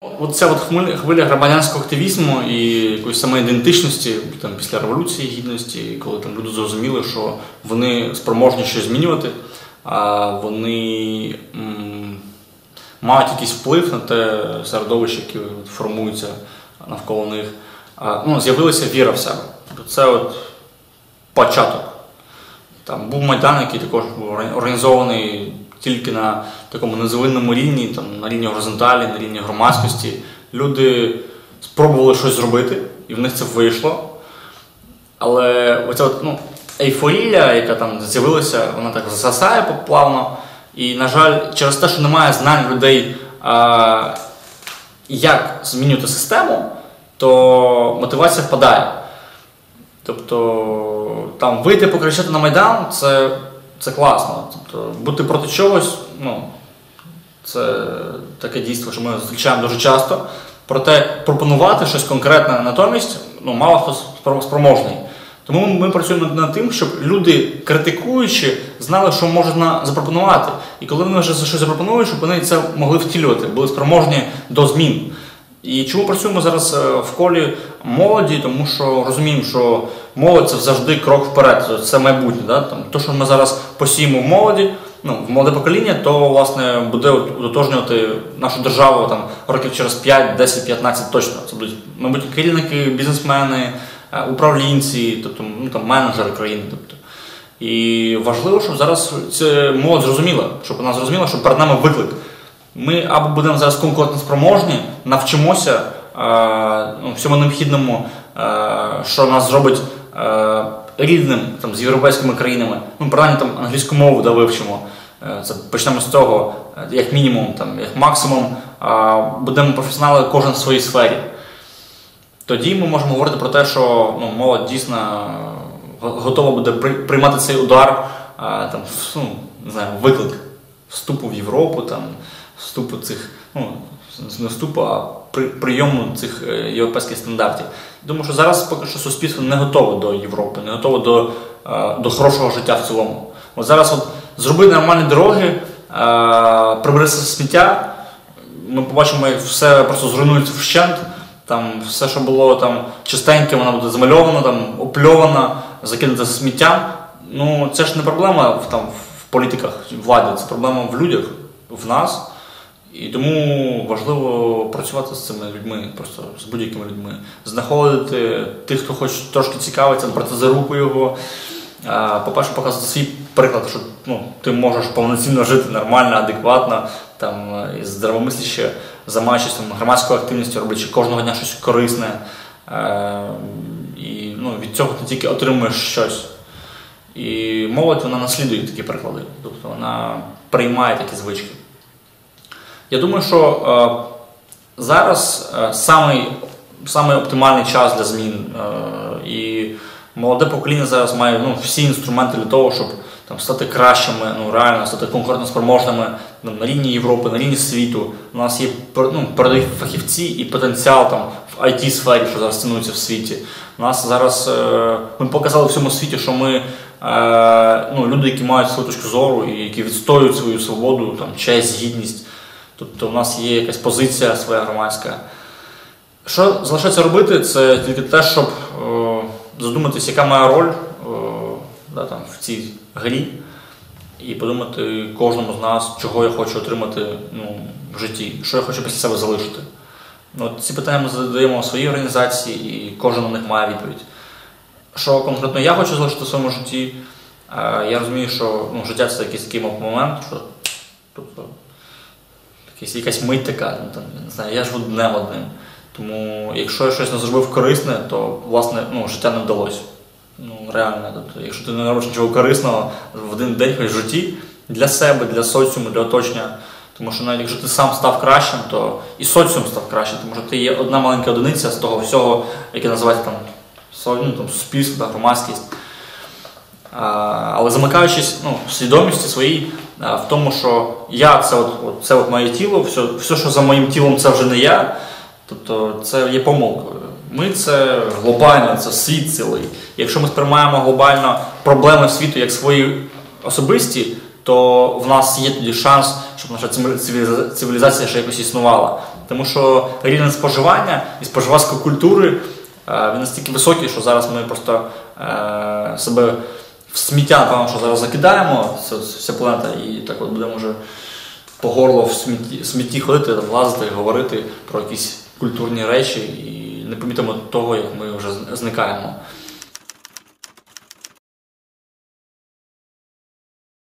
Оця от хвиля, громадянського активізму і якоїсь самоідентичності там, після Революції Гідності, коли там люди зрозуміли, що вони спроможні щось змінювати, а вони м, мають якийсь вплив на те середовище, яке формується навколо них. А, ну, З'явилася віра в себе. Тобто Це от початок. Там був Майдан, який також був організований тільки на такому незвинному рівні, там, на рівні горизонталі, на рівні громадськості. Люди спробували щось зробити, і в них це вийшло. Але оця от, ну, ейфорія, яка там з'явилася, вона так засасає плавно. І, на жаль, через те, що немає знань людей, а, як змінювати систему, то мотивація впадає. Тобто там вийти покричати на Майдан це це класно. Тобто бути проти чогось, ну, це таке дійство, що ми зустрічаємо дуже часто. Проте пропонувати щось конкретне натомість, ну, мало хто спроможний. Тому ми працюємо над тим, щоб люди, критикуючи, знали, що можна запропонувати. І коли вони вже щось запропонують, щоб вони це могли втілювати, були спроможні до змін. І чому працюємо зараз е, в колі молоді, тому що розуміємо, що молодь це завжди крок вперед, це майбутнє. Да? Там, То, що ми зараз посіємо в молоді, ну, в молоде покоління, то власне буде утотожнювати нашу державу там, років через 5, 10, 15 точно. Це будуть, мабуть, керівники, бізнесмени, е, управлінці, тобто ну, там, менеджери країни. Тобто. І важливо, щоб зараз це молодь зрозуміла, щоб вона зрозуміла, що перед нами виклик. Ми або будемо зараз конкурентоспроможні, навчимося е, ну, всьому необхідному, е, що нас зробить е, рівним там, з європейськими країнами. Ну, принаймні там англійську мову да, вивчимо. Е, це почнемо з цього, е, як мінімум, там, як максимум, будемо професіонали кожен в своїй сфері. Тоді ми можемо говорити про те, що ну, молодь дійсно готова буде приймати цей удар, там, ну, не знаю, виклик вступу в Європу. там, вступу цих, ну, не вступу, а при, прийому цих е, європейських стандартів. Думаю, що зараз поки що суспільство не готове до Європи, не готове до е, до хорошого життя в цілому. От зараз от зробити нормальні дороги, е, сміття, ми побачимо, як все просто зруйнується вщент. Там все, що було там чистеньке, воно буде замальовано, там опльовано, закинуте сміттям. Ну це ж не проблема в там в політиках влади, це проблема в людях, в нас. І тому важливо працювати з цими людьми, просто з будь-якими людьми, знаходити тих, хто хоч трошки цікавиться, брати за руку його. По-перше, показати свій приклад, що ну, ти можеш повноцінно жити нормально, адекватно, там, і здравомисляще, займаючись громадською активністю, роблячи кожного дня щось корисне. І ну, від цього ти тільки отримуєш щось. І молодь вона наслідує такі приклади, тобто вона приймає такі звички. Я думаю, що е, зараз е, самий, самий оптимальний час для змін. Е, і молоде покоління зараз має ну, всі інструменти для того, щоб там, стати кращими, ну, реально стати конкурентоспроможними на рівні Європи, на рівні світу. У нас є ну, передові фахівці і потенціал там, в it сфері що зараз цінується в світі. У нас зараз ми показали всьому світі, що ми. Ну, Люди, які мають свою точку зору і які відстоюють свою свободу, там, честь, гідність, Тобто у нас є якась позиція своя громадська. Що залишається робити, це тільки те, щоб е, задуматися, яка моя роль е, да, там, в цій грі, і подумати кожному з нас, чого я хочу отримати ну, в житті, що я хочу після себе залишити. Ну, Ці питання ми задаємо своїй організації, і кожен на них має відповідь. Що конкретно я хочу залишити в своєму житті, е, я розумію, що ну, життя це якийсь такий момент, що тобто, якась, якась мить така, ну, там, не знаю, я живу днем одним. Тому якщо я щось не зробив корисне, то власне ну, життя не вдалося. Ну, реально, тобто, якщо ти не робиш нічого корисного в один день в житті для себе, для соціуму, для оточення. Тому що навіть якщо ти сам став кращим, то і соціум став кращим, тому що ти є одна маленька одиниця з того всього, яке називається там, ну, там суспільство, громадськість. А, але замикаючись ну, в свідомості своїй, в тому, що я це от, от, це от моє тіло, все, все, що за моїм тілом, це вже не я. Тобто це є помилкою. Ми це глобально, це світ цілий. Якщо ми сприймаємо глобально проблеми світу як свої особисті, то в нас є тоді шанс, щоб наша цивілізація ще якось існувала. Тому що рівень споживання і споживацької культури е, він настільки високий, що зараз ми просто е, себе в сміття, напевно, що зараз закидаємо, це вся планета, і так от будемо вже по горло в смітті, смітті ходити, лазити, говорити про якісь культурні речі і не помітимо того, як ми вже зникаємо.